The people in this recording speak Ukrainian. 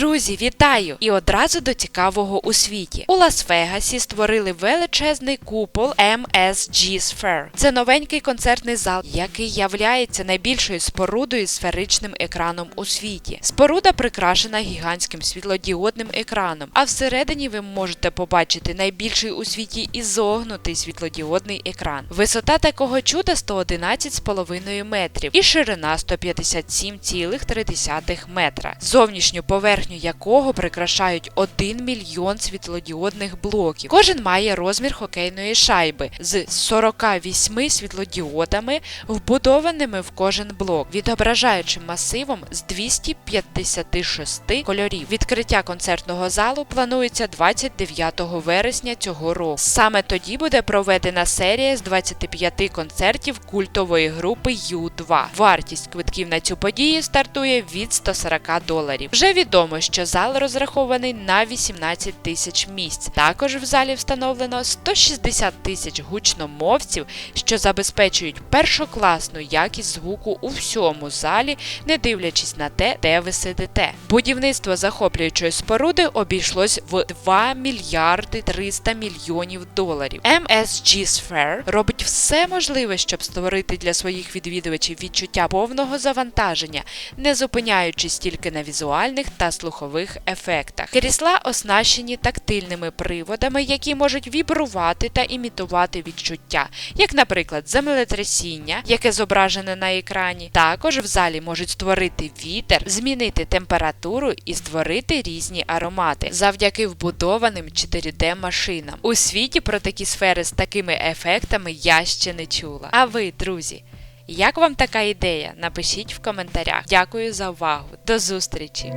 Друзі, вітаю! І одразу до цікавого у світі. У Лас-Вегасі створили величезний купол MSG Sphere. Це новенький концертний зал, який являється найбільшою спорудою з сферичним екраном у світі. Споруда прикрашена гігантським світлодіодним екраном, а всередині ви можете побачити найбільший у світі ізогнутий світлодіодний екран. Висота такого чуда 111,5 метрів і ширина 157,3 метра. Зовнішню поверхню якого прикрашають 1 мільйон світлодіодних блоків. Кожен має розмір хокейної шайби з 48 світлодіодами, вбудованими в кожен блок, відображаючим масивом з 256 кольорів. Відкриття концертного залу планується 29 вересня цього року. Саме тоді буде проведена серія з 25 концертів культової групи U2. Вартість квитків на цю подію стартує від 140 доларів. Вже відомо, що зал розрахований на 18 тисяч місць. Також в залі встановлено 160 тисяч гучномовців, що забезпечують першокласну якість звуку у всьому залі, не дивлячись на те, де ви сидите. Будівництво захоплюючої споруди обійшлось в 2 мільярди 300 мільйонів доларів. MSG Sphere робить все можливе, щоб створити для своїх відвідувачів відчуття повного завантаження, не зупиняючись тільки на візуальних та слухових ефектах. Крісла оснащені тактильними приводами, які можуть вібрувати та імітувати відчуття, як, наприклад, землетрясіння, яке зображене на екрані. Також в залі можуть створити вітер, змінити температуру і створити різні аромати завдяки вбудованим 4D машинам. У світі про такі сфери з такими ефектами я ще не чула. А ви, друзі? Як вам така ідея? Напишіть в коментарях. Дякую за увагу. До зустрічі!